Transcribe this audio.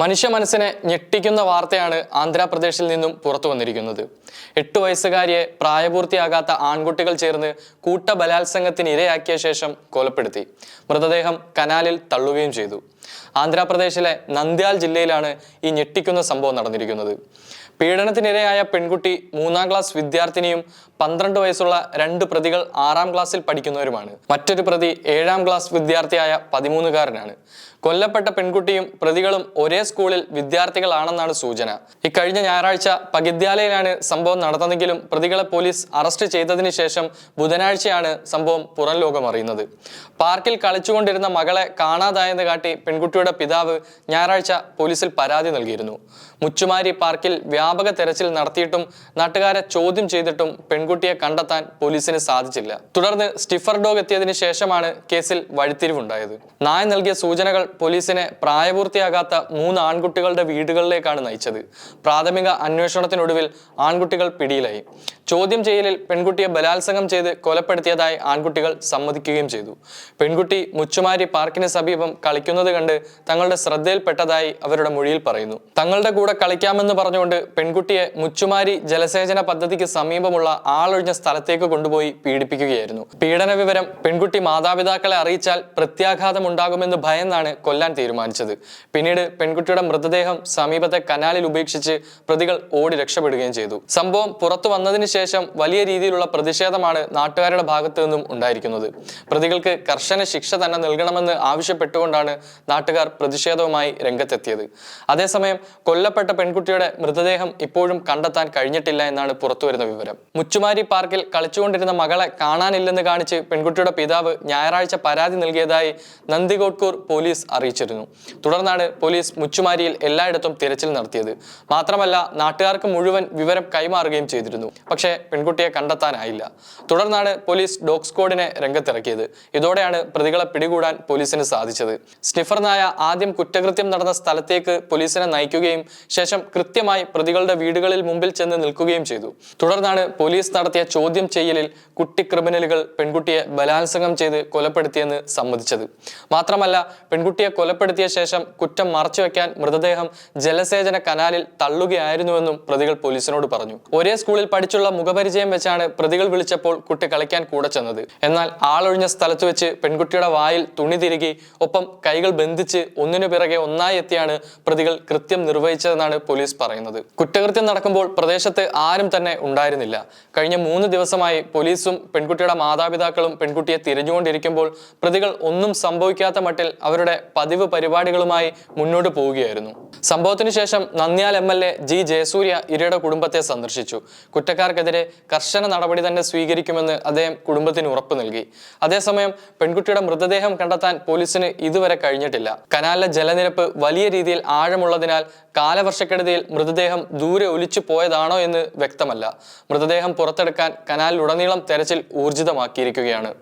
മനുഷ്യ മനസ്സിനെ ഞെട്ടിക്കുന്ന വാർത്തയാണ് ആന്ധ്രാപ്രദേശിൽ നിന്നും പുറത്തു വന്നിരിക്കുന്നത്. എട്ട് വയസ്സുകാരിയെ പ്രായപൂർത്തിയാകാത്ത ആൺകുട്ടികൾ ചേർന്ന് കൂട്ട ബലാത്സംഗത്തിന് ഇരയാക്കിയ ശേഷം കൊലപ്പെടുത്തി. മൃതദേഹം കനാലിൽ തള്ളുകയും ചെയ്തു. ആന്ധ്രാപ്രദേശിലെ നന്ദ്യാൽ ജില്ലയിലാണ് ഈ ഞെട്ടിക്കുന്ന സംഭവം നടന്നിരിക്കുന്നത്. പീഡനത്തിനിരയായ പെൺകുട്ടി മൂന്നാം ക്ലാസ് വിദ്യാർത്ഥിനിയും പന്ത്രണ്ട് വയസ്സുള്ള രണ്ട് പ്രതികൾ ആറാം ക്ലാസ്സിൽ പഠിക്കുന്നവരുമാണ്. മറ്റൊരു പ്രതി ഏഴാം ക്ലാസ് വിദ്യാർത്ഥിയായ പതിമൂന്നുകാരനാണ്. കൊല്ലപ്പെട്ട പെൺകുട്ടിയും പ്രതികളും ഒരേ സ്കൂളിൽ വിദ്യാർത്ഥികളാണെന്നാണ് സൂചന. ഇക്കഴിഞ്ഞ ഞായറാഴ്ച പകിദ്യാലയിലാണ് സംഭവം നടന്നതെങ്കിലും പ്രതികളെ പോലീസ് അറസ്റ്റ് ചെയ്തതിന് ശേഷം ബുധനാഴ്ചയാണ് സംഭവം പുറം ലോകം അറിയുന്നത്. പാർക്കിൽ കളിച്ചുകൊണ്ടിരുന്ന മകളെ കാണാതായെന്ന് കാട്ടി പെൺകുട്ടിയുടെ പിതാവ് ഞായറാഴ്ച പോലീസിൽ പരാതി നൽകിയിരുന്നു. മുച്ചുമാരി പാർക്കിൽ വ്യാപക തെരച്ചിൽ നടത്തിയിട്ടും നാട്ടുകാരെ ചോദ്യം ചെയ്തിട്ടും പെൺകുട്ടിയെ കണ്ടെത്താൻ പോലീസിന് സാധിച്ചില്ല. തുടർന്ന് സ്റ്റിഫർ ഡോഗ് എത്തിയതിനു ശേഷമാണ് കേസിൽ വഴിത്തിരിവുണ്ടായത്. നായ നൽകിയ സൂചനകൾ പോലീസിനെ പ്രായപൂർത്തിയാകാത്ത മൂന്ന് ആൺകുട്ടികളുടെ വീടുകളിലേക്കാണ് നയിച്ചത്. പ്രാഥമിക അന്വേഷണത്തിനൊടുവിൽ ആൺകുട്ടികൾ പിടിയിലായി. ചോദ്യം ചെയ്യലിൽ പെൺകുട്ടിയെ ബലാത്സംഗം ചെയ്ത് കൊലപ്പെടുത്തിയതായി ആൺകുട്ടികൾ സമ്മതിക്കുകയും ചെയ്തു. പെൺകുട്ടി മുച്ചുമാരി പാർക്കിന് സമീപം കളിക്കുന്നത് കണ്ട് തങ്ങളുടെ ശ്രദ്ധയിൽപ്പെട്ടതായി അവരുടെ മൊഴിയിൽ പറയുന്നു. തങ്ങളുടെ കൂടെ കളിക്കാമെന്ന് പറഞ്ഞുകൊണ്ട് പെൺകുട്ടിയെ മുച്ചുമാരി ജലസേചന പദ്ധതിക്ക് സമീപമുള്ള ആളൊഴിഞ്ഞ സ്ഥലത്തേക്ക് കൊണ്ടുപോയി പീഡിപ്പിക്കുകയായിരുന്നു. പീഡന വിവരം പെൺകുട്ടി മാതാപിതാക്കളെ അറിയിച്ചാൽ പ്രത്യാഘാതം ഉണ്ടാകുമെന്ന് ഭയന്നാണ് കൊല്ലാൻ തീരുമാനിച്ചത്. പിന്നീട് പെൺകുട്ടിയുടെ മൃതദേഹം സമീപത്തെ കനാലിൽ ഉപേക്ഷിച്ച് പ്രതികൾ ഓടി രക്ഷപ്പെടുകയും ചെയ്തു. സംഭവം പുറത്തു വന്നതിന് ശേഷം വലിയ രീതിയിലുള്ള പ്രതിഷേധമാണ് നാട്ടുകാരുടെ ഭാഗത്തു നിന്നും ഉണ്ടായിരിക്കുന്നത്. പ്രതികൾക്ക് കർശന ശിക്ഷ തന്നെ നൽകണമെന്ന് ആവശ്യപ്പെട്ടുകൊണ്ടാണ് നാട്ടുകാർ പ്രതിഷേധവുമായി രംഗത്തെത്തിയത്. അതേസമയം കൊല്ലപ്പെട്ട പെൺകുട്ടിയുടെ മൃതദേഹം ഇപ്പോഴും കണ്ടെത്താൻ കഴിഞ്ഞിട്ടില്ല എന്നാണ് പുറത്തുവരുന്ന വിവരം. മുച്ചുമാരി പാർക്കിൽ കളിച്ചുകൊണ്ടിരുന്ന മകളെ കാണാനില്ലെന്ന് കാണിച്ച് പെൺകുട്ടിയുടെ പിതാവ് ഞായറാഴ്ച പരാതി നൽകിയതായി നന്ദികോട്കൂർ പോലീസ് അറിയിച്ചിരുന്നു. തുടർന്നാണ് പോലീസ് മുച്ചുമാരിയിൽ എല്ലായിടത്തും തിരച്ചിൽ നടത്തിയത്. മാത്രമല്ല നാട്ടുകാർക്ക് മുഴുവൻ വിവരം കൈമാറുകയും ചെയ്തിരുന്നു. പക്ഷേ പെൺകുട്ടിയെ കണ്ടെത്താനായില്ല. തുടർന്നാണ് പോലീസ് ഡോഗ് സ്ക്വാഡിനെ രംഗത്തിറക്കിയത്. ഇതോടെയാണ് പ്രതികളെ പിടികൂടാൻ പോലീസിന് സാധിച്ചത്. സ്നിഫർ നായ ആദ്യം കുറ്റകൃത്യം നടന്ന സ്ഥലത്തേക്ക് പോലീസിനെ നയിക്കുകയും ശേഷം കൃത്യമായി പ്രതികളുടെ വീടുകളിൽ മുമ്പിൽ ചെന്ന് നിൽക്കുകയും ചെയ്തു. തുടർന്നാണ് പോലീസ് നടത്തിയ ചോദ്യം ചെയ്യലിൽ കുട്ടി ക്രിമിനലുകൾ പെൺകുട്ടിയെ ബലാത്സംഗം ചെയ്ത് കൊലപ്പെടുത്തിയെന്ന് സമ്മതിച്ചത്. മാത്രമല്ല പെൺകുട്ടിയെ കൊലപ്പെടുത്തിയ ശേഷം കുറ്റം മറച്ചുവെക്കാൻ മൃതദേഹം ജലസേചന കനാലിൽ തള്ളുകയായിരുന്നുവെന്നും പ്രതികൾ പോലീസിനോട് പറഞ്ഞു. ഒരേ സ്കൂളിൽ പഠിച്ചുള്ള മുഖപരിചയം വെച്ചാണ് പ്രതികൾ വിളിച്ചപ്പോൾ കുട്ടി കളിക്കാൻ കൂടെ ചെന്നത്. എന്നാൽ ആളൊഴിഞ്ഞ സ്ഥലത്ത് വെച്ച് പെൺകുട്ടിയുടെ വായിൽ തുണി തിരുകി ഒപ്പം കൈകൾ ബന്ധിച്ച് ഒന്നിനു പിറകെ ഒന്നായി എത്തിയാണ് പ്രതികൾ കൃത്യം നിർവഹിച്ചതെന്നാണ് പോലീസ് പറയുന്നത്. കുറ്റകൃത്യം നടക്കുമ്പോൾ പ്രദേശത്ത് ആരും തന്നെ ഉണ്ടായിരുന്നില്ല. കഴിഞ്ഞ മൂന്ന് ദിവസമായി പോലീസും പെൺകുട്ടിയുടെ മാതാപിതാക്കളും പെൺകുട്ടിയെ തിരഞ്ഞുകൊണ്ടിരിക്കുമ്പോൾ പ്രതികൾ ഒന്നും സംഭവിക്കാത്ത മട്ടിൽ അവരുടെ പതിവ് പരിപാടികളുമായി മുന്നോട്ട് പോവുകയായിരുന്നു. സംഭവത്തിനു ശേഷം Nandyal M L A G Jayasurya ഇരയുടെ കുടുംബത്തെ സന്ദർശിച്ചു. കുറ്റക്കാർക്കെതിരെ കർശന നടപടി തന്നെ സ്വീകരിക്കുമെന്ന് അദ്ദേഹം കുടുംബത്തിന് ഉറപ്പ് നൽകി. അതേസമയം പെൺകുട്ടിയുടെ മൃതദേഹം കണ്ടെത്താൻ പോലീസിന് ഇതുവരെ കഴിഞ്ഞിട്ടില്ല. കനാലിലെ ജലനിരപ്പ് വലിയ രീതിയിൽ ആഴമുള്ളതിനാൽ കാലവർഷക്കെടുതിയിൽ മൃതദേഹം ദൂരെ ഒലിച്ചു പോയതാണോ എന്ന് വ്യക്തമല്ല. മൃതദേഹം പുറത്തെടുക്കാൻ കനാലിലുടനീളം തെരച്ചിൽ ഊർജിതമാക്കിയിരിക്കുകയാണ്.